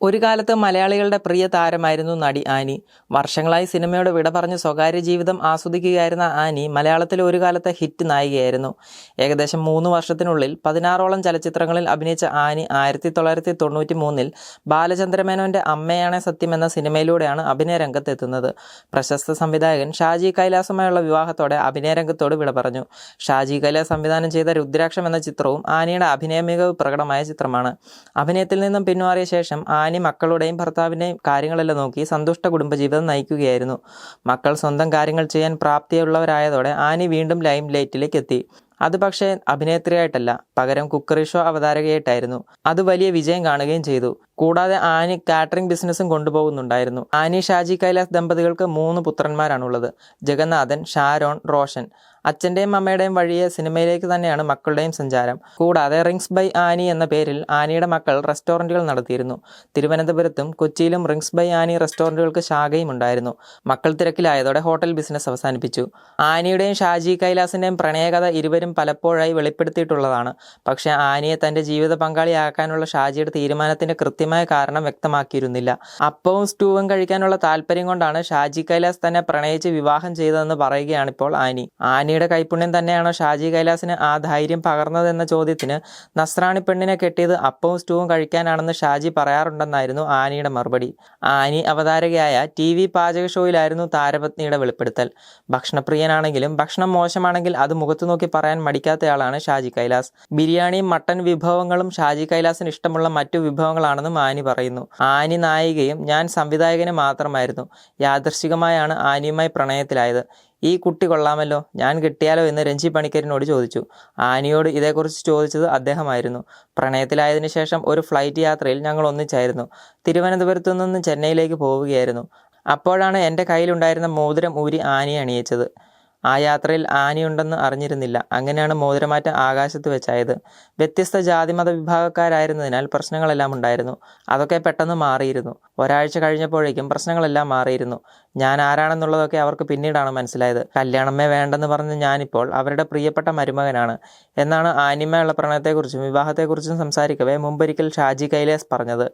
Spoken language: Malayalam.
ഒരു കാലത്ത് മലയാളികളുടെ പ്രിയ താരമായിരുന്നു നടി ആനി. വർഷങ്ങളായി സിനിമയോട് വിട പറഞ്ഞ് സ്വകാര്യ ജീവിതം ആസ്വദിക്കുകയായിരുന്ന ആനി മലയാളത്തിലെ ഒരു കാലത്തെ ഹിറ്റ് നായികയായിരുന്നു. ഏകദേശം മൂന്ന് വർഷത്തിനുള്ളിൽ പതിനാറോളം ചലച്ചിത്രങ്ങളിൽ അഭിനയിച്ച ആനി ആയിരത്തി തൊള്ളായിരത്തി തൊണ്ണൂറ്റി മൂന്നിൽ ബാലചന്ദ്രമേനോന്റെ അമ്മയാണെ സത്യം എന്ന സിനിമയിലൂടെയാണ് അഭിനയ രംഗത്തെത്തുന്നത്. പ്രശസ്ത സംവിധായകൻ ഷാജി കൈലാസുമായുള്ള വിവാഹത്തോടെ അഭിനയ രംഗത്തോട് വിട പറഞ്ഞു. ഷാജി കൈലാസ് സംവിധാനം ചെയ്ത രുദ്രാക്ഷം എന്ന ചിത്രവും ആനിയുടെ അഭിനയ മികവ് പ്രകടമായ ചിത്രമാണ്. അഭിനയത്തിൽ നിന്നും പിന്മാറിയ ശേഷം ആനി മക്കളുടെയും ഭർത്താവിന്റെയും കാര്യങ്ങളെല്ലാം നോക്കി സന്തുഷ്ട കുടുംബജീവിതം നയിക്കുകയായിരുന്നു. മക്കൾ സ്വന്തം കാര്യങ്ങൾ ചെയ്യാൻ പ്രാപ്തിയുള്ളവരായതോടെ ആനി വീണ്ടും ലൈം ലൈറ്റിലേക്ക് എത്തി. അത് പക്ഷേ അഭിനേത്രിയായിട്ടല്ല പകരം കുക്കറി ഷോ അവതാരകയായിട്ടായിരുന്നു. അത് വലിയ വിജയം കാണുകയും ചെയ്തു. കൂടാതെ ആനി കാറ്ററിംഗ് ബിസിനസ്സും കൊണ്ടുപോകുന്നുണ്ടായിരുന്നു. ആനി ഷാജി കൈലാസ് ദമ്പതികൾക്ക് മൂന്ന് പുത്രന്മാരാണുള്ളത്. ജഗന്നാഥൻ ഷാരോൺ റോഷൻ. അച്ഛന്റെയും അമ്മയുടെയും വഴിയെ സിനിമയിലേക്ക് തന്നെയാണ് മക്കളുടെയും സഞ്ചാരം. കൂടാതെ റിങ്സ് ബൈ ആനി എന്ന പേരിൽ ആനിയുടെ മക്കൾ റെസ്റ്റോറന്റുകൾ നടത്തിയിരുന്നു. തിരുവനന്തപുരത്തും കൊച്ചിയിലും റിങ്സ് ബൈ ആനി റെസ്റ്റോറന്റുകൾക്ക് ശാഖയും ഉണ്ടായിരുന്നു. മക്കൾ തിരക്കിലായതോടെ ഹോട്ടൽ ബിസിനസ് അവസാനിപ്പിച്ചു. ആനിയുടെയും ഷാജി കൈലാസിന്റെയും പ്രണയകഥ ഇരുവരും പലപ്പോഴായി വെളിപ്പെടുത്തിയിട്ടുള്ളതാണ്. പക്ഷേ ആനിയെ തന്റെ ജീവിത പങ്കാളിയാക്കാനുള്ള ഷാജിയുടെ തീരുമാനത്തിന്റെ കൃത്യമായ കാരണം വ്യക്തമാക്കിയിരുന്നില്ല. അപ്പവും സ്റ്റൂവും കഴിക്കാനുള്ള താല്പര്യം കൊണ്ടാണ് ഷാജി കൈലാസ് തന്നെ പ്രണയിച്ച് വിവാഹം ചെയ്തതെന്ന് പറയുകയാണിപ്പോൾ ആനി. ആനിയുടെ കൈപുണ്യം തന്നെയാണോ ഷാജി കൈലാസിന് ആ ധൈര്യം പകർന്നതെന്ന ചോദ്യത്തിന് നസ്രാണി പെണ്ണിനെ കെട്ടിയത് അപ്പവും സ്റ്റൂവും കഴിക്കാനാണെന്ന് ഷാജി പറയാറുണ്ടെന്നായിരുന്നു ആനിയുടെ മറുപടി. ആനി അവതാരകയായ ടി വി പാചക ഷോയിലായിരുന്നു താരപത്നിയുടെ വെളിപ്പെടുത്തൽ. ഭക്ഷണപ്രിയനാണെങ്കിലും ഭക്ഷണം മോശമാണെങ്കിൽ അത് മുഖത്തു നോക്കി പറയാൻ മടിക്കാത്തയാളാണ് ഷാജി കൈലാസ്. ബിരിയാണിയും മട്ടൻ വിഭവങ്ങളും ഷാജി കൈലാസിന് ഇഷ്ടമുള്ള മറ്റു വിഭവങ്ങളാണെന്നും ആനി പറയുന്നു. ആനി നായികയും ഞാൻ സംവിധായകനും മാത്രമായിരുന്നു. യാദർശികമായാണ് ആനിയുമായി പ്രണയത്തിലായത്. ഈ കുട്ടി കൊള്ളാമല്ലോ. ഞാൻ കിട്ടിയാലോ എന്ന് രഞ്ജി പണിക്കരിനോട് ചോദിച്ചു. ആനിയോട് ഇതേക്കുറിച്ച് ചോദിച്ചത് അദ്ദേഹമായിരുന്നു. പ്രണയത്തിലായതിനു ശേഷം ഒരു ഫ്ലൈറ്റ് യാത്രയിൽ ഞങ്ങൾ ഒന്നിച്ചായിരുന്നു. തിരുവനന്തപുരത്തു നിന്ന് ചെന്നൈയിലേക്ക് പോവുകയായിരുന്നു. അപ്പോഴാണ് എന്റെ കയ്യിലുണ്ടായിരുന്ന മോതിരം ഊരി ആനി അണിയിച്ചത്. ആ യാത്രയിൽ ആനയുണ്ടെന്ന് അറിഞ്ഞിരുന്നില്ല. അങ്ങനെയാണ് മോതിരമാറ്റം ആകാശത്ത് വെച്ചായത്. വ്യത്യസ്ത ജാതിമത വിഭാഗക്കാരായിരുന്നതിനാൽ പ്രശ്നങ്ങളെല്ലാം ഉണ്ടായിരുന്നു. അതൊക്കെ പെട്ടെന്ന് മാറിയിരുന്നു. ഒരാഴ്ച കഴിഞ്ഞപ്പോഴേക്കും പ്രശ്നങ്ങളെല്ലാം മാറിയിരുന്നു. ഞാൻ ആരാണെന്നുള്ളതൊക്കെ അവർക്ക് പിന്നീടാണ് മനസ്സിലായത്. കല്യാണമേ വേണ്ടെന്ന് പറഞ്ഞ് ഞാനിപ്പോൾ അവരുടെ പ്രിയപ്പെട്ട മരുമകനാണ് എന്നാണ് ആനിമയുള്ള പ്രണയത്തെക്കുറിച്ചും വിവാഹത്തെക്കുറിച്ചും സംസാരിക്കവേ മുമ്പൊരിക്കൽ ഷാജി കൈലേസ് പറഞ്ഞത്.